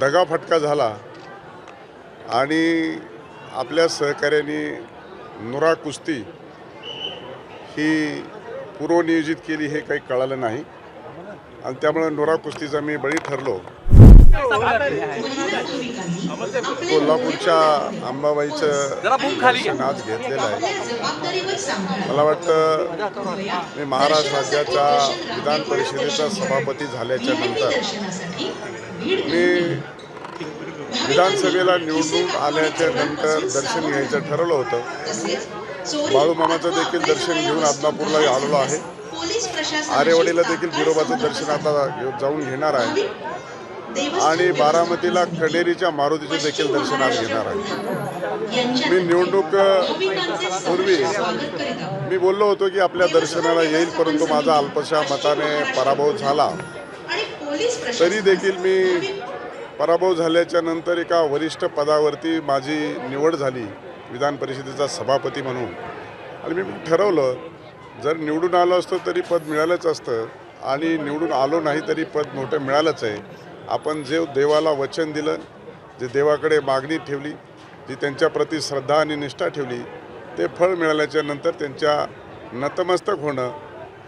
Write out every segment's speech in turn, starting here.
दगाफटका झाला आणि आपल्या सहकार्याने नुरा कुस्ती ही पूर्वनियोजित केली हे काही कळालं नाही. आणि त्यामुळे नुरा कुस्तीचा मी बळी ठरलो. कोल्हापूरच्या अंबाबाईचं आज घेतलेलं आहे. मला वाटतं मी महाराष्ट्र राज्याच्या विधान परिषदेचा सभापती झाल्याच्यानंतर मी विधानसभेला निवडून आल्याच्यानंतर दर्शन घ्यायचं ठरवलं होतं. बाळूमामाचं देखील दर्शन घेऊन आदमापूरला आलेलो आहे. आरेवाडीला देखील बिरोबाचं दर्शन आता जाऊन घेणार आहे. आणि बारामतीला कडेरीच्या मारुतीचे देखील दर्शन आज घेणार आहे. मी निवडणूक पूर्वी मी बोललो होतो की आपल्या दर्शनाला येईल परंतु माझा अल्पशा मताने पराभव झाला. तरी देखील मी पराभव झाल्याच्यानंतर एका वरिष्ठ पदावरती माझी निवड झाली विधान परिषदेचा सभापती म्हणून. आणि मी ठरवलं जर निवडून आलो असतो तरी पद मिळालंच असतं आणि निवडून आलो नाही तरी पद मोठं मिळालंच आहे. आपण जे देवाला वचन दिलं जे देवाकडे मागणी ठेवली जी त्यांच्याप्रती श्रद्धा आणि निष्ठा ठेवली ते फळ मिळाल्याच्या नंतर त्यांच्या नतमस्तक होणं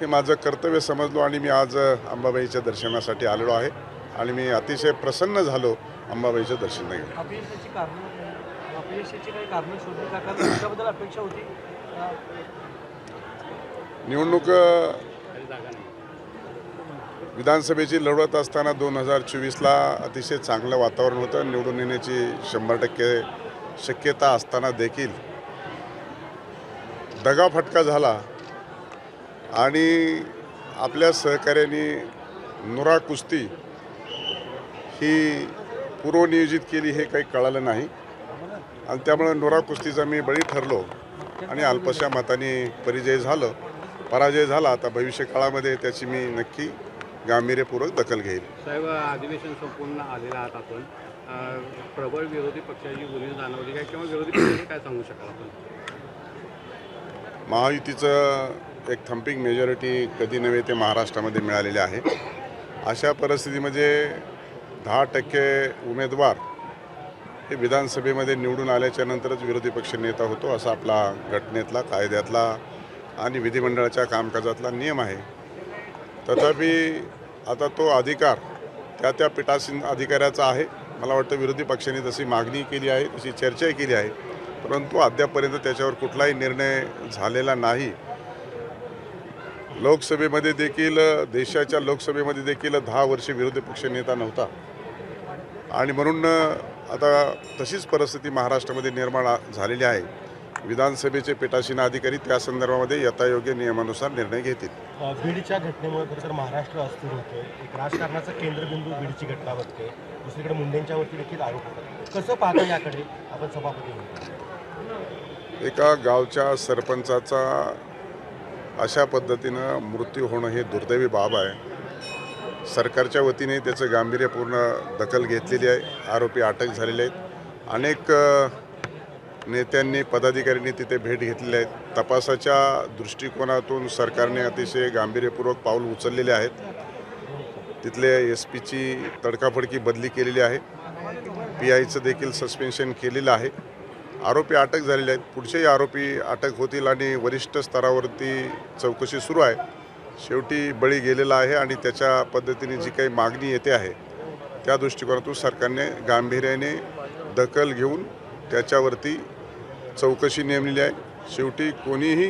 हे माझं कर्तव्य समजलो आणि मी आज अंबाबाईच्या दर्शनासाठी आलेलो आहे. आणि मी अतिशय प्रसन्न झालो अंबाबाईचं दर्शन अ, निवडणूक विधानसभेची लढवत असताना दोन हजार चोवीसला अतिशय चांगलं वातावरण होतं. निवडून येण्याची शंभर टक्के शक्यता असताना देखील दगाफटका झाला आणि आपल्या सहकार्याने नुरा कुस्ती ही पूर्वनियोजित केली हे काही कळालं नाही. आणि त्यामुळे नुरा कुस्तीचा मी बळी ठरलो आणि अल्पशा मताने परिचय झालं. पराजय झाला. आता भविष्य काळामध्ये त्याची मी नक्की गांभीर्यपूर्वक दखल घेईल साहेब अधिवेशन संपूर्ण आलेलं आहात आपण. प्रबळ विरोधी पक्षाची उणीव जाणवली काय किंवा विरोधी काय सांगू शकाल आपण? महायुतीचं एक थम्पिंग मेजॉरिटी कधी नव्हे ते महाराष्ट्रामध्ये मिळालेले आहे. अशा परिस्थितीमध्ये दहा टक्के उमेदवार हे विधानसभेमध्ये निवडून आल्याच्या नंतरच विरोधी पक्ष नेता होतो असा आपला घटनेतला कायद्यातला आणि विधिमंडळाच्या कामकाजातला नियम आहे. तथापि आता तो अधिकार त्या त्या पीठासीन अधिकाऱ्याचा आहे. मला वाटतं विरोधी पक्षाने तशी मागणी केली आहे तशी चर्चाही केली आहे. परंतु अद्यापपर्यंत त्याच्यावर कुठलाही निर्णय झालेला नाही. लोकसभेमध्ये देखील देशाच्या लोकसभेमध्ये देखील दहा वर्षे विरोधी पक्ष नेता नव्हता. आणि म्हणून आता तशीच परिस्थिती महाराष्ट्रामध्ये निर्माण झालेली आहे. विधानसभेचे पीठासीन अधिकारी त्या संदर्भामध्ये यथायोग्य नियमानुसार निर्णय घेतील. बीडच्या घटनेमुळे खरं तर महाराष्ट्र अस्थिर होतोय. एक राजकारणाचा केंद्रबिंदू बीडची घटना बनते दुसरीकडे मुंडेंच्यावरती देखील आरोप होतात. कसं पाहता याकडे आपण सभापती एका गावच्या सरपंचाचा अशा पद्धतीनं मृत्यू होणं हे दुर्दैवी बाब आहे. सरकारच्या वतीने त्याचं गांभीर्यपूर्ण दखल घेतलेली आहे. आरोपी अटक झालेले आहेत. अनेक नेत्यांनी पदाधिकाऱ्यांनी तिथे भेट घेतलेली आहेत तपासाच्या दृष्टिकोनातून सरकारने अतिशय गांभीर्यपूर्वक पाऊल उचललेले आहेत. तिथले एस पीची तडकाफडकी बदली केलेली आहे. पी आयचं देखील सस्पेन्शन केलेलं आहे. आरोपी अटक झालेले आहेत. पुढचेही आरोपी अटक होतील आणि वरिष्ठ स्तरावरती चौकशी सुरू आहे. शेवटी बळी गेलेला आहे आणि त्याच्या पद्धतीने जी काही मागणी येते आहे त्या दृष्टिकोनातून सरकारने गांभीर्याने दखल घेऊन त्याच्यावरती चौकशी नेमलेली आहे. शेवटी कोणीही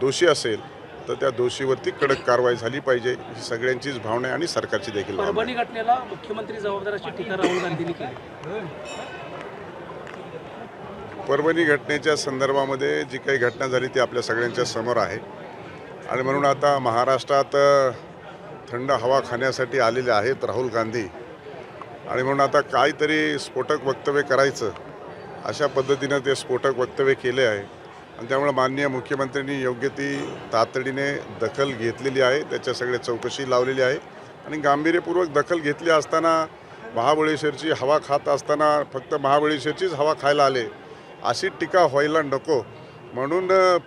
दोषी असेल तर त्या दोषीवरती कडक कारवाई झाली पाहिजे ही सगळ्यांचीच भावना आहे आणि सरकारची देखील. परभणी घटनेला मुख्यमंत्री टीका राहुल गांधींनी केली. परभणी घटनेच्या संदर्भामध्ये जी काही घटना झाली ती आपल्या सगळ्यांच्या समोर आहे. आणि म्हणून आता महाराष्ट्रात थंड हवा खाण्यासाठी आलेले आहेत राहुल गांधी. आणि म्हणून आता काहीतरी स्फोटक वक्तव्य करायचं. अशा पद्धतीनं ते स्फोटक वक्तव्य केले आहे. आणि त्यामुळे माननीय मुख्यमंत्र्यांनी योग्य ती तातडीने दखल घेतलेली आहे. त्याच्या सगळे चौकशी लावलेली आहे. आणि गांभीर्यपूर्वक दखल घेतली असताना महाबळेश्वरची हवा खात असताना फक्त महाबळेश्वरचीच हवा खायला आले. अशी टीका व्हायला नको. म्हणून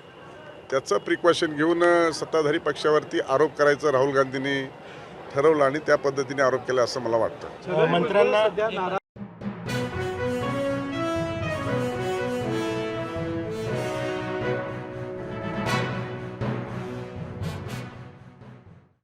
त्याचं प्रिकॉशन घेऊन सत्ताधारी पक्षावरती आरोप करायचं राहुल गांधींनी ठरवलं आणि त्या पद्धतीने आरोप केला असं मला वाटतं. मंत्र्यांना